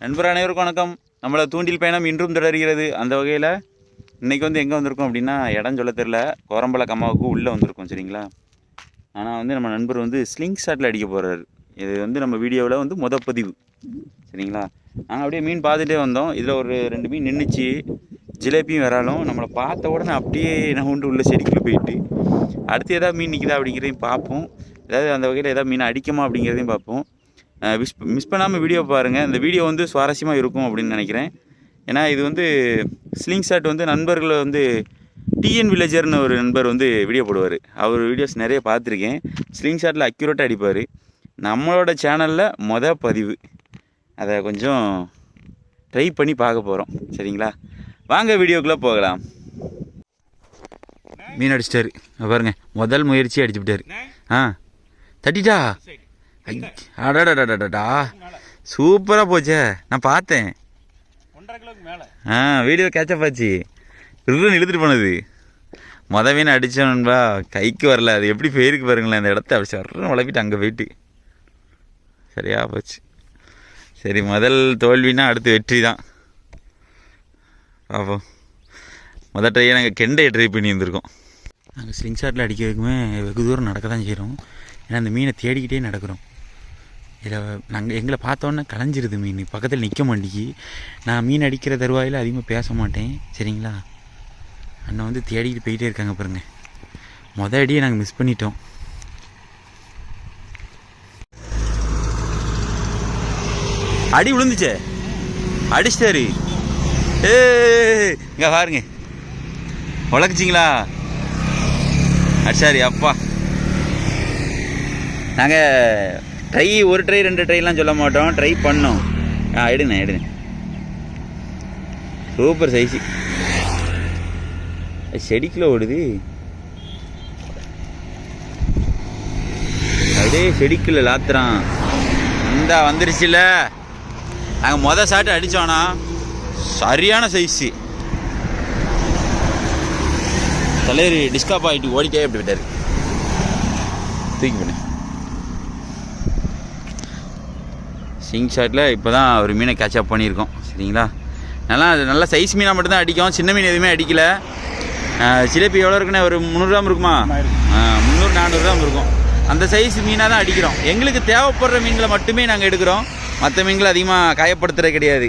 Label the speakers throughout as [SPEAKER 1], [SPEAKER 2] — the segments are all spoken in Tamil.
[SPEAKER 1] நண்பர் அனைவருக்கும் வணக்கம். நம்மளை தூண்டில் பயணம் இன்றும் தொடர்கிறது. அந்த வகையில் இன்றைக்கி வந்து எங்கே வந்திருக்கோம் அப்படின்னா இடம் சொல்ல தெரில கோரம்பல கம்மாவுக்கு உள்ளே வந்திருக்கோம் சரிங்களா? ஆனால் வந்து நம்ம நண்பர் வந்து ஸ்லிங் ஷாட்டில் அடிக்க போகிறாரு இது வந்து நம்ம வீடியோவில் வந்து முத பதிவு சரிங்களா? நாங்கள் அப்படியே மீன் பார்த்துட்டே வந்தோம். இதில் ஒரு ரெண்டு மீன் நின்றுச்சு ஜிலேபியும் வராலும் நம்மளை பார்த்த உடனே அப்படியே நான் உண்டு உள்ள செடிக்குள்ளே போயிட்டு அடுத்து எதாவது மீன் நிற்குதா அப்படிங்கிறதையும் பார்ப்போம். ஏதாவது அந்த வகையில் எதாவது மீன் அடிக்குமா அப்படிங்கிறதையும் பார்ப்போம். மிஸ் மிஸ் பண்ணாமல் வீடியோ பாருங்கள் இந்த வீடியோ வந்து சுவாரஸ்யமாக இருக்கும் அப்படின்னு நினைக்கிறேன். ஏன்னா இது வந்து ஸ்லிங் ஷாட் வந்து நண்பர்களை வந்து டிஎன் வில்லேஜர்னு ஒரு நண்பர் வந்து வீடியோ போடுவார். அவர் வீடியோஸ் நிறைய பார்த்துருக்கேன். ஸ்லிங் ஷாட்டில் அக்யூரேட்டாக அடிப்பார். நம்மளோட சேனலில் மொத பதிவு. அதை கொஞ்சம் ட்ரை பண்ணி பார்க்க போகிறோம் சரிங்களா? வாங்க வீடியோக்குள்ளே போகலாம். மீன் அடிச்சிட்டாரு. பாருங்க. முதல் முயற்சி அடிச்சுவிட்டார் ஆ தட்டிட்டா? ஐ, அடடடடடடா. சூப்பராக போச்சே. நான் பார்த்தேன். ஆ வீடியோ கேட்சப் ஆச்சு. ரிட்டன் இழுத்துட்டு போனது. மொத மீன் அடித்தோன்பா கைக்கு வரல. அது எப்படி போயிருக்கு பாருங்களேன் அந்த இடத்த அப்படி சர்றன்னு உழப்பிட்டு அங்கே போயிட்டு. சரியா போச்சு. சரி முதல் தோல்வினா அடுத்து வெற்றி தான். பார்ப்போம் முதல் ட்ரையை நாங்கள் கெண்டையை ட்ரை பண்ணி இருந்திருக்கோம். நாங்கள் ஸ்லிங் ஷாட்டில் அடிக்கிறதுக்குமே வெகு தூரம் நடக்க தான் செய்கிறோம் ஏன்னா அந்த மீனை தேடிக்கிட்டே நடக்கிறோம். இதில் நாங்கள் எங்களை பார்த்தோன்னே கலைஞ்சிருது மீன். பக்கத்தில் நிற்க மாட்டேங்கி. நான் மீன் அடிக்கிற தருவாயில் அதிகமாக பேச மாட்டேன். சரிங்களா? அண்ணன் வந்து தேடிட்டு போயிட்டே இருக்காங்க பாருங்க. மொதல் அடியை நாங்கள் மிஸ் பண்ணிட்டோம். அடி விழுந்துச்சே. அடிச்சிட்டாரு. ஏ இங்கே பாருங்க. உழக்குச்சிங்களா அடிச்சாரி அப்பா. நாங்கள் ட்ரை ஒரு ட்ரை ரெண்டு ட்ரைலாம் சொல்ல மாட்டோம். ட்ரை பண்ணோம். ஆ எடுங்க எடுங்க. சூப்பர் சைஸு செடிக்குள்ள ஓடுது. அப்படியே செடிக்குள்ள லாத்துறான். இந்த வந்துருச்சுல. நாங்கள் மொதல் சாட்டு அடித்தோன்னா சரியான சைஸு தலைவர் டிஸ்காப் ஆகிட்டு ஓடிட்டே அப்படி விட்டார். தூக்கி பண்ணு சிங் ஷாட்டில் இப்போ தான் ஒரு மீனை கேட்ச் அப் பண்ணியிருக்கோம். சரிங்களா? நல்லா அது நல்லா சைஸ் மீனாக மட்டும்தான் அடிக்கும். சின்ன மீன் எதுவுமே அடிக்கல. சிலேபி எவ்வளோ இருக்குண்ணே ஒரு முந்நூறுரூவா இருக்குமா? முந்நூறு நானூறுரூவா இருக்கும். அந்த சைஸ் மீனாக தான் அடிக்கிறோம். எங்களுக்கு தேவைப்படுற மீன்களை மட்டுமே நாங்கள் எடுக்கிறோம். மற்ற மீன்களை அதிகமாக காயப்படுத்துறது கிடையாது.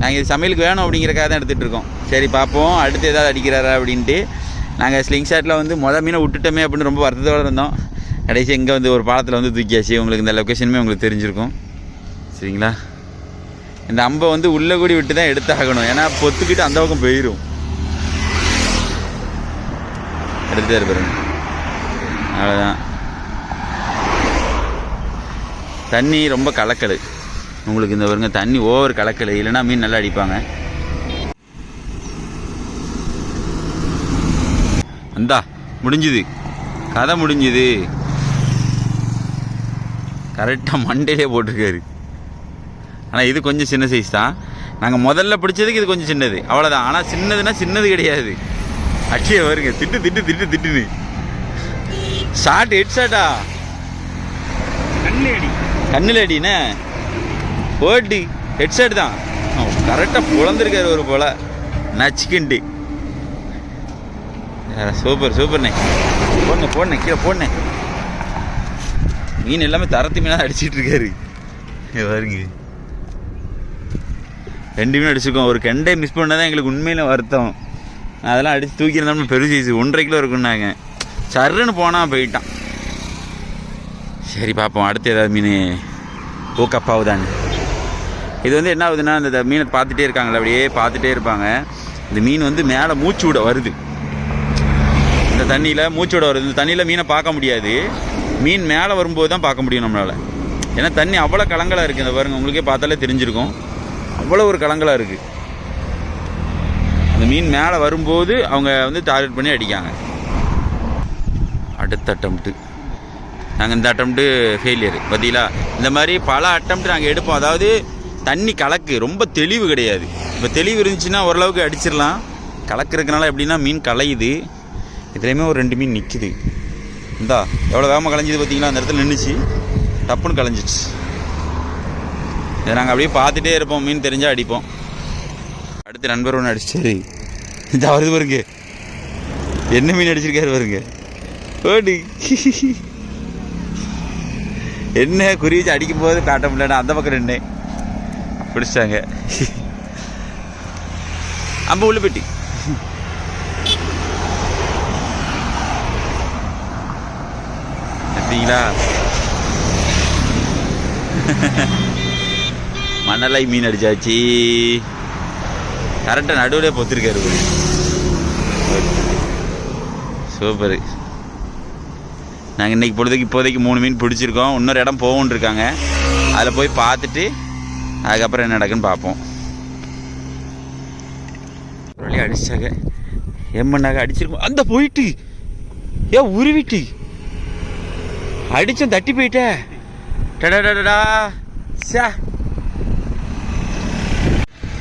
[SPEAKER 1] நாங்கள் இது சமையலுக்கு வேணும் அப்படிங்கிறக்காக தான் எடுத்துகிட்டு இருக்கோம். சரி பார்ப்போம். அடுத்து ஏதாவது அடிக்கிறாரா அப்படின்ட்டு. நாங்கள் ஸ்லிங் ஷாட்டில் வந்து மொதல் மீனை விட்டுட்டோமே அப்படின்னு ரொம்ப வருத்தத்தோடு இருந்தோம். கடைசி எங்கே வந்து ஒரு பாலத்தில் வந்து தூக்கியாச்சு. உங்களுக்கு இந்த லொக்கேஷனுமே உங்களுக்கு தெரிஞ்சிருக்கும். சரிங்களா? இந்த அம்பை வந்து உள்ளே கூடி விட்டு தான் எடுத்தாகணும். ஏன்னா பொத்துக்கிட்டு அந்த பக்கம் போயிடும் எடுத்துட்டாரு பாருங்க. அவ்வளோதான் தண்ணி ரொம்ப கலக்கல். உங்களுக்கு இந்த பாருங்க தண்ணி ஓவர் கலக்கல். இல்லைன்னா மீன் நல்லா அடிப்பாங்க. அந்தா முடிஞ்சுது. கதை முடிஞ்சுது. கரெக்டாக மண்டையிலே போட்டிருக்காரு. ஆனால் இது கொஞ்சம் சின்ன சைஸ் தான். நாங்கள் முதல்ல பிடிச்சதுக்கு இது கொஞ்சம் சின்னது. அவ்வளோதான் ஆனால் சின்னதுன்னா சின்னது கிடையாது. அட்சிய வருங்க. திட்டு திட்டு திட்டு திட்டுன்னு. ஷார்ட் ஹெட் ஷாட்டா
[SPEAKER 2] கண்ணு அடி
[SPEAKER 1] கண்ணில் அடிண்ணே போட்டி ஹெட் ஷாட் தான். கரெக்டாக புலந்துருக்காரு ஒரு போல. நச்சுக்கிண்டு. சூப்பர் சூப்பர்ண்ணே போடணே போடணே கீழே போடணே மீன் எல்லாமே தரத்து மீனாக அடிச்சிட்டு இருக்காரு. இங்க ரெண்டுமே ரெண்டு மீன் அடிச்சிருக்கோம். ஒரு கெண்டை மிஸ் பண்ணதான் எங்களுக்கு உண்மையில வருத்தம். அதெல்லாம் அடித்து தூக்கியிருந்தோம்னா பெரும் சைஸ் ஒன்றரை கிலோ இருக்குன்னாங்க சருன்னு போனால் போயிட்டான். சரி பார்ப்போம். அடுத்து ஏதாவது மீன் ஊக்கப்பாவுதான்னு இது வந்து என்ன ஆகுதுன்னா அந்த மீனை பார்த்துட்டே இருக்காங்களே அப்படியே பார்த்துட்டே இருப்பாங்க. இந்த மீன் வந்து மேலே மூச்சு விட வருது. இந்த தண்ணியில் மூச்சு விட வருது. இந்த தண்ணியில் மீனை பார்க்க முடியாது. மீன் மேலே வரும்போது தான் பார்க்க முடியும் நம்மளால். ஏன்னா தண்ணி அவ்வளோ கலங்கலாக இருக்குது இந்த பாருங்கள் உங்களுக்கே பார்த்தாலே தெரிஞ்சிருக்கும். அவ்வளோ ஒரு கலங்கலாக இருக்குது அந்த மீன் மேலே வரும்போது அவங்க வந்து டார்கெட் பண்ணி அடிக்காங்க. அடுத்த அட்டம்ப்ட்டு நாங்கள் இந்த அட்டம்ப்ட்டு ஃபெயிலியர் பார்த்தீங்களா இந்த மாதிரி பல அட்டம்ப்ட் நாங்கள் எடுப்போம். அதாவது தண்ணி கலக்கு ரொம்ப தெளிவு கிடையாது. இப்போ தெளிவு இருந்துச்சுன்னா ஓரளவுக்கு அடிச்சிடலாம். கலக்கிறதுனால எப்படின்னா மீன் கலையுது இதுலேயுமே ஒரு ரெண்டு மீன் நிற்கிது இந்தா எவ்வளோ வேகமாக கலைஞ்சிது பார்த்தீங்களா அந்த இடத்துல நின்றுச்சு டப்புன்னு கலைஞ்சிச்சு இதை நாங்கள் அப்படியே பார்த்துட்டே இருப்போம். மீன் தெரிஞ்சால் அடிப்போம். அடுத்து நண்பர் ஒன்று அடிச்சாரு இந்த வருது பாருங்க. என்ன மீன் அடிச்சிருக்காரு பாருங்க. ஓடி என்ன குறி வச்சு அடிக்கும் போது காட்ட முடியல அந்த பக்கம் நின்று பிடிச்சிட்டாங்க. அம்ப உள்ள பெட்டி. பார்த்தீங்களா மணலை மீன் அடிச்சாச்சு கரெக்டாக நடுவில் பொத்திருக்காரு சூப்பரு. நாங்கள் இன்றைக்கி பொழுதுக்கு இப்போதைக்கு மூணு மீன் பிடிச்சிருக்கோம். இன்னொரு இடம் போகும்னு இருக்காங்க. அதில் போய் பார்த்துட்டு அதுக்கப்புறம் என்ன நடக்குன்னு பார்ப்போம். ஒரு வழியா அடிச்சாங்க எம்மண்ணாக அடிச்சிருக்கோம். அந்த போயிட்டு. ஏ உருவிட்டு. அடித்தோம் தட்டி போயிட்ட. டடா சே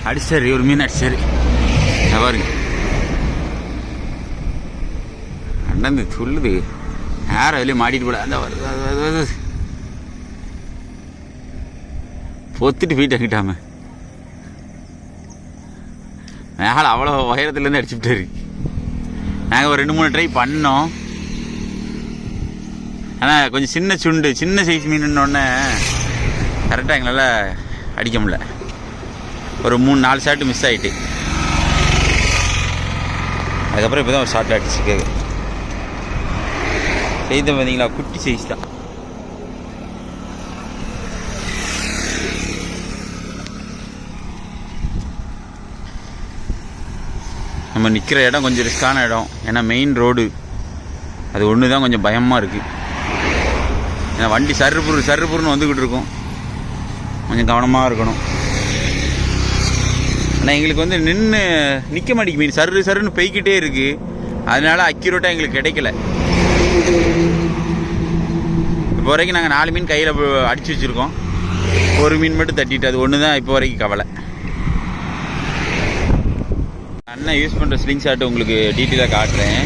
[SPEAKER 1] அடிச்சாரு ஒரு மீன் அடிச்சாரு இங்க பாருங்க. அண்ணன் சொல்லுது யாரும் வெளியே மாட்டிட்டு போல அந்த வருது அது வருது, பொத்துட்டு போயிட்டாங்கிட்டாம மேலே அவ்வளோ உயரத்துலேருந்து அடிச்சுட்டாரு நாங்கள் ஒரு ரெண்டு மூணு ட்ரை பண்ணோம். ஆனால் கொஞ்சம் சின்ன சுண்டு சின்ன சைஸ் மீனுன்னொடனே கரெக்டாக எங்களால் அடிக்க முடியல. ஒரு மூணு நாலு ஷாட்டு மிஸ் ஆகிட்டு அதுக்கப்புறம் இப்போ தான் ஒரு ஷார்ட் அடிச்சுக்க செய்த பார்த்தீங்களா குட்டி சைஸ் தான். நம்ம நிற்கிற இடம் கொஞ்சம் ரிஸ்கான இடம். ஏன்னா மெயின் ரோடு அது ஒன்று தான் கொஞ்சம் பயமாக இருக்குது ஏன்னா வண்டி சர்ருபுரு சர்ருபுருன்னு வந்துக்கிட்டு இருக்கும். கொஞ்சம் கவனமாக இருக்கணும். ஆனால் எங்களுக்கு வந்து நின்று நிற்க மாட்டேங்குது. மீன் சரு சருன்னு பெய்கிட்டே இருக்குது அதனால் அக்யூரேட்டாக எங்களுக்கு கிடைக்கல. இப்போ வரைக்கும் நாங்கள் நாலு மீன் கையில் அடித்து வச்சுருக்கோம். ஒரு மீன் மட்டும் தட்டிட்டு அது ஒன்று தான் இப்போ வரைக்கும் கவலை. அண்ணன் யூஸ் பண்ணுற ஸ்லிங் ஷாட் உங்களுக்கு டீட்டெயிலாக காட்டுறேன்.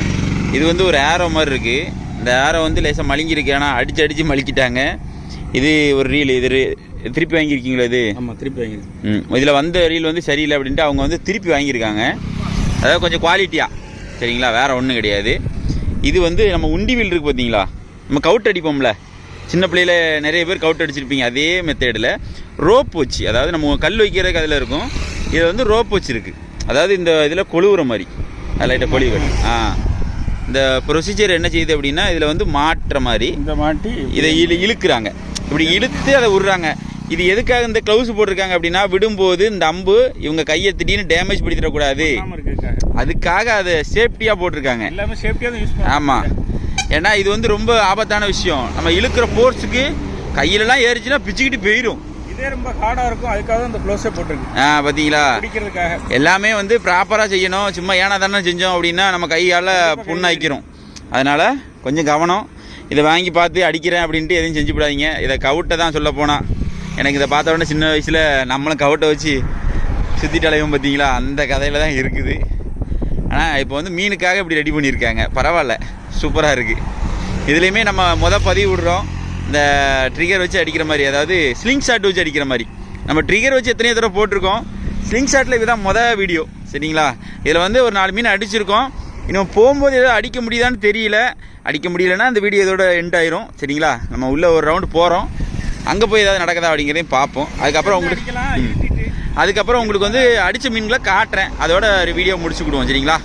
[SPEAKER 1] இது வந்து ஒரு ஏரோ மாதிரி இருக்குது இந்த ஏரோ வந்து லேசாக மலிங்கிருக்கு ஆனால் அடித்து அடித்து மலிக்கிட்டாங்க இது ஒரு ரீல் இது திருப்பி வாங்கியிருக்கீங்களா இது?
[SPEAKER 2] ஆமாம் திருப்பி வாங்கி
[SPEAKER 1] ம் இதில் வந்த ரீல் வந்து சரியில்லை அப்படின்ட்டு அவங்க வந்து திருப்பி வாங்கியிருக்காங்க. அதாவது கொஞ்சம் குவாலிட்டியாக சரிங்களா? வேறு ஒன்றும் கிடையாது. இது வந்து நம்ம உண்டி வீல் இருக்குது பார்த்தீங்களா நம்ம கவுட் அடிப்போம்ல. சின்ன பிள்ளையில நிறைய பேர் கவுட் அடிச்சிருப்பீங்க அதே மெத்தேடில் ரோப் வச்சு அதாவது நம்ம கல் வைக்கிறதுக்கு அதில் இருக்கும். இதில் வந்து ரோப் வச்சுருக்கு. அதாவது இந்த இதில் கொழுவுற மாதிரி. லைட்டாக கொழுவுகள் ஆ. இந்த ப்ரொசீஜர் என்ன செய்யுது அப்படின்னா இதில் வந்து மாட்டுற மாதிரி
[SPEAKER 2] இந்த மாட்டி
[SPEAKER 1] இதை இழு இழுக்கிறாங்க. இப்படி இழுத்து அதை விடுறாங்க இது எதுக்காக இந்த க்ளவுஸ் போட்டிருக்காங்க அப்படின்னா விடும்போது இந்த அம்பு இவங்க கையை திடீர்னு டேமேஜ்
[SPEAKER 2] இருக்குக்காக
[SPEAKER 1] அதுக்காக அதை சேஃப்டியாக போட்டிருக்காங்க.
[SPEAKER 2] எல்லாமே சேஃப்டியாக
[SPEAKER 1] ஆமாம் ஏன்னா இது வந்து ரொம்ப ஆபத்தான விஷயம். நம்ம இழுக்கிற ஃபோர்ஸுக்கு கையிலலாம் ஏறிச்சுன்னா பிச்சுக்கிட்டு போயிடும்
[SPEAKER 2] இதே ரொம்ப ஹார்டாக இருக்கும். அதுக்காக இந்த க்ளோஸே போட்டிருக்கு.
[SPEAKER 1] ஆ பார்த்தீங்களா
[SPEAKER 2] பிடிக்கிறதுக்காக.
[SPEAKER 1] எல்லாமே வந்து ப்ராப்பராக செய்யணும். சும்மா ஏனா தானே செஞ்சோம் அப்படின்னா நம்ம கையால் புண்ணாக்கிறோம் அதனால் கொஞ்சம் கவனம். இதை வாங்கி பார்த்து அடிக்கிறேன் அப்படின்ட்டு எதையும் செஞ்சு விடாதீங்க இதை கவுட்டை தான் சொல்ல போனால் எனக்கு இதை பார்த்த உடனே சின்ன வயசில் நம்மளும் கவட்டை வச்சு சுற்றிட்டலையும் பார்த்தீங்களா? அந்த கதையில் தான் இருக்குது. ஆனால் இப்போ வந்து மீனுக்காக இப்படி ரெடி பண்ணியிருக்காங்க. பரவாயில்ல. சூப்பராக இருக்குது இதுலேயுமே நம்ம மொதல் பதிவு விடுறோம். இந்த ட்ரிகர் வச்சு அடிக்கிற மாதிரி அதாவது ஸ்லிங் ஷாட் வச்சு அடிக்கிற மாதிரி. நம்ம ட்ரிகர் வச்சு எத்தனையோ தடவை போட்டிருக்கோம். ஸ்லிங் ஷாட்டில் இதுதான் மொதல் வீடியோ சரிங்களா? இதில் வந்து ஒரு நாலு மீன் அடிச்சிருக்கோம். இன்னும் போகும்போது ஏதோ அடிக்க முடியுதான்னு தெரியல. அடிக்க முடியலன்னா அந்த வீடியோ இதோட எண்ட் ஆயிரும். சரிங்களா? நம்ம உள்ள ஒரு ரவுண்டு போகிறோம் அங்கே போய் ஏதாவது நடக்குதா அப்படிங்கிறதையும் பார்ப்போம். அதுக்கப்புறம் உங்களுக்கு அதுக்கப்புறம் உங்களுக்கு வந்து அடித்த மீன்களை காட்டுறேன். அதோட ஒரு வீடியோ முடிச்சுக்கிடுவோம் சரிங்களா?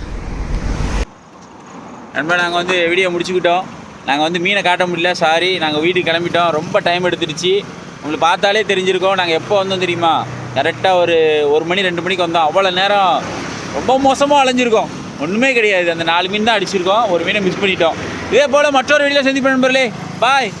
[SPEAKER 1] நண்பா நாங்கள் வந்து வீடியோ முடிச்சுக்கிட்டோம். நாங்கள் வந்து மீனை காட்ட முடியல சாரி நாங்கள் வீட்டுக்கு கிளம்பிட்டோம். ரொம்ப டைம் எடுத்துடுச்சு. உங்களுக்கு பார்த்தாலே தெரிஞ்சிருக்கோம். நாங்கள் எப்போ வந்தோம் தெரியுமா? கரெக்டாக ஒரு ஒரு மணி ரெண்டு மணிக்கு வந்தோம். அவ்வளோ நேரம் ரொம்ப மோசமாக அலைஞ்சிருக்கோம். ஒன்றுமே கிடையாது. அந்த நாலு மீன் தான் அடிச்சிருக்கோம். ஒரு மீனை மிஸ் பண்ணிட்டோம். இதே போல் மற்றொரு வீடியோ சந்திப்பேன் நண்பர்களே. பாய்